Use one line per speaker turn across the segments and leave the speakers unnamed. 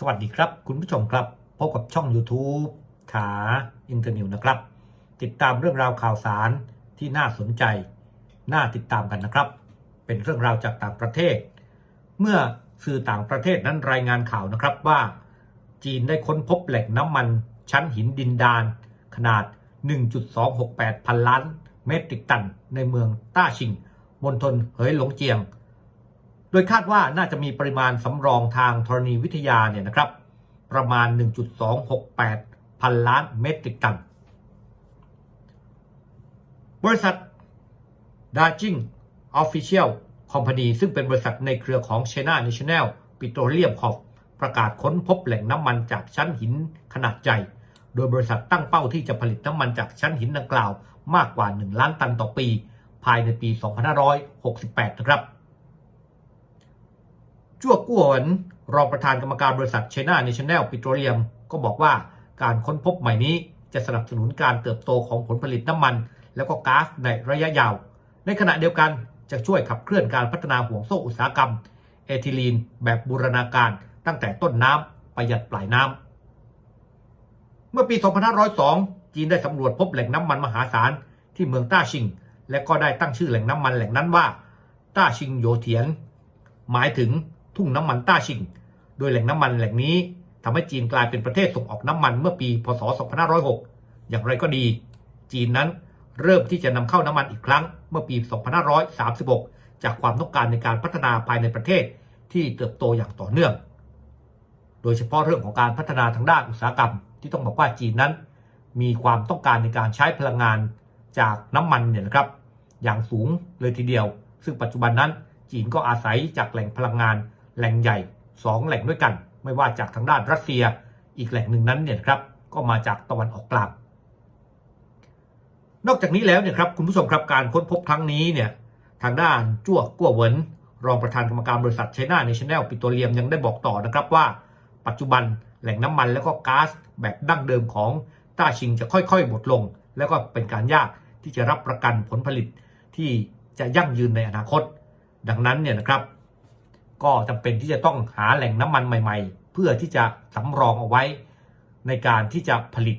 สวัสดีครับ คุณผู้ชมครับ พบกับช่อง YouTube ขาอินเตอร์นิวนะครับ ติดตามเรื่องราวข่าวสารที่น่าสนใจ น่าติดตามกันนะครับ เป็นเรื่องราวจากต่างประเทศ เมื่อสื่อต่างประเทศนั้นรายงานข่าวนะครับว่า จีนได้ค้นพบแหล่งน้ำมันชั้นหินดินดาน ขนาด 1.268 พันล้านเมตริกตัน ในเมืองต้าชิงมณฑลเหยหลงเจียง โดยคาดว่าน่าจะมีปริมาณสำรองทางธรณีวิทยาเนี่ยนะครับ ประมาณ 1.268 พันล้านเมตริกตัน บริษัทดาจิงออฟฟิเชียลคอมพานีซึ่งเป็นบริษัทในเครือของ China National Petroleum Corp ประกาศค้นพบแหล่งน้ำมันจากชั้นหินขนาดใหญ่โดยบริษัทตั้งเป้าที่จะผลิตน้ำมันจากชั้นหินดังกล่าวมากกว่า 1 ล้านตันต่อปี ภายในปี 2568 นะครับ จั่วกั่วหวนรองประธานกรรมการบริษัท China National Petroleum ก็บอกว่าการค้นพบใหม่นี้จะสนับสนุนการเติบโตของผลผลิตน้ำมัน แล้วก็ก๊าซในระยะยาว ในขณะเดียวกันจะช่วยขับเคลื่อนการพัฒนาห่วงโซ่อุตสาหกรรม เอทิลีน แบบบูรณาการตั้งแต่ต้นน้ำไปยันปลายน้ำ เมื่อปี 2502 จีนได้สำรวจพบแหล่งน้ำมันมหาศาลที่เมืองต้าชิง และก็ได้ตั้งชื่อแหล่งน้ำมันแหล่งนั้นว่า ต้าชิงโยเทียน หมายถึง ทุ่งน้ำมันต้าชิง โดยแหล่งน้ำมันแหล่งนี้ทำให้จีนกลายเป็นประเทศส่งออกน้ำมันเมื่อปี พศ 2506 อย่างไรก็ดี จีนนั้นเริ่มที่จะนำเข้าน้ำมันอีกครั้งเมื่อปี 2536 จากความต้องการในการพัฒนาภายในประเทศที่เติบโตอย่างต่อเนื่อง โดยเฉพาะเรื่องของการพัฒนาทางด้านอุตสาหกรรม ที่ต้องบอกว่าจีนนั้น มีความต้องการในการใช้พลังงานจากน้ำมันเนี่ยนะครับ อย่างสูงเลยทีเดียว ซึ่งปัจจุบันนั้นจีนก็อาศัยจากแหล่งพลังงาน แหล่งใหญ่ 2 แหล่งด้วยกัน ไม่ว่าจากทางด้านรัสเซียอีกแหล่งหนึ่งนั้นเนี่ยครับก็มาจากตะวันออกกลาง นอกจากนี้แล้วเนี่ยครับคุณผู้ชมครับการค้นพบครั้งนี้เนี่ยทางด้านจั่วกัวเหวินรองประธานกรรมการบริษัท China National Petroleum ยังได้บอกต่อนะครับว่า ปัจจุบันแหล่งน้ำมันแล้วก็ก๊าซแบบดั้งเดิมของต้าชิงจะค่อยๆหมดลง แล้วก็เป็นการยากที่จะรับประกันผลผลิตที่จะยั่งยืนในอนาคต ดังนั้นเนี่ยนะครับ ก็จำเป็นที่จะต้องหาแหล่งน้ำมันใหม่ ๆ เพื่อที่จะสำรองเอาไว้ ในการที่จะผลิต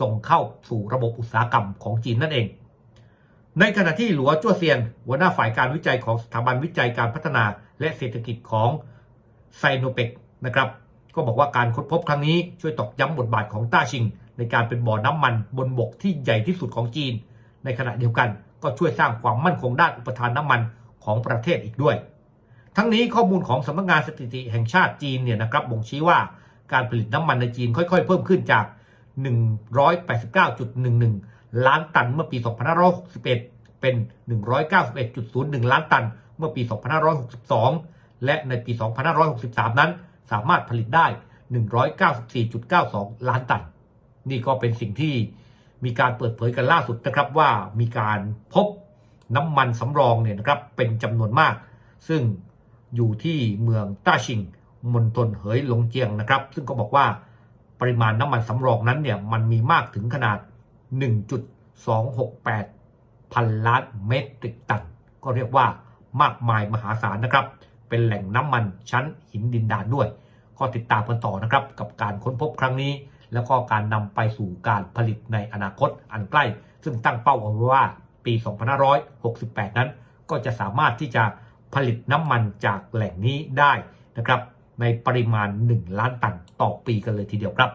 ส่งเข้าสู่ระบบอุตสาหกรรมของจีนนั่นเอง ในขณะที่หลัวจั่วเซียน หัวหน้าฝ่ายการวิจัยของสถาบันวิจัยการพัฒนาและเศรษฐกิจของไซโนเปกนะครับก็บอกว่าการค้นพบครั้งนี้ช่วยตอกย้ำบทบาทของต้าชิง ในการเป็นบ่อน้ำมันบนบกที่ใหญ่ที่สุดของจีน ในขณะเดียวกันก็ช่วยสร้างความมั่นคงด้านอุปทานน้ำมันของประเทศอีกด้วย ทั้งนี้ข้อมูลของสำนักงานสถิติแห่งชาติจีนเนี่ยนะครับบ่งชี้ว่าการผลิตน้ำมันในจีนค่อยๆ เพิ่มขึ้นจาก 189.11 ล้านตันเมื่อปี 2561 เป็น 191.01 ล้านตันเมื่อปี 2562 และในปี 2563 นั้นสามารถผลิตได้ 194.92 ล้านตัน นี่ก็เป็นสิ่งที่มีการเปิดเผยกันล่าสุดนะครับว่ามีการพบน้ำมันสำรองเนี่ยนะครับเป็นจำนวนมาก ซึ่ง อยู่ที่เมืองต้าชิงมณฑลเหยหลงเจียงนะครับ ซึ่งก็บอกว่าปริมาณน้ำมันสำรองนั้นเนี่ยมันมีมากถึงขนาด 1.268 พันล้านเมตริกตัน ก็เรียกว่ามากมายมหาศาลนะครับ เป็นแหล่งน้ำมันชั้นหินดินดานด้วย ก็ติดตามกันต่อนะครับ กับการค้นพบครั้งนี้ แล้วก็การนำไปสู่การผลิตในอนาคตอันใกล้ ซึ่งตั้งเป้าเอาไว้ว่าปี 2568 นั้น ก็จะสามารถที่จะ ผลิตน้ำมันจากแหล่งนี้ได้นะครับ ในปริมาณ 1 ล้านตันต่อปีกันเลยทีเดียวครับ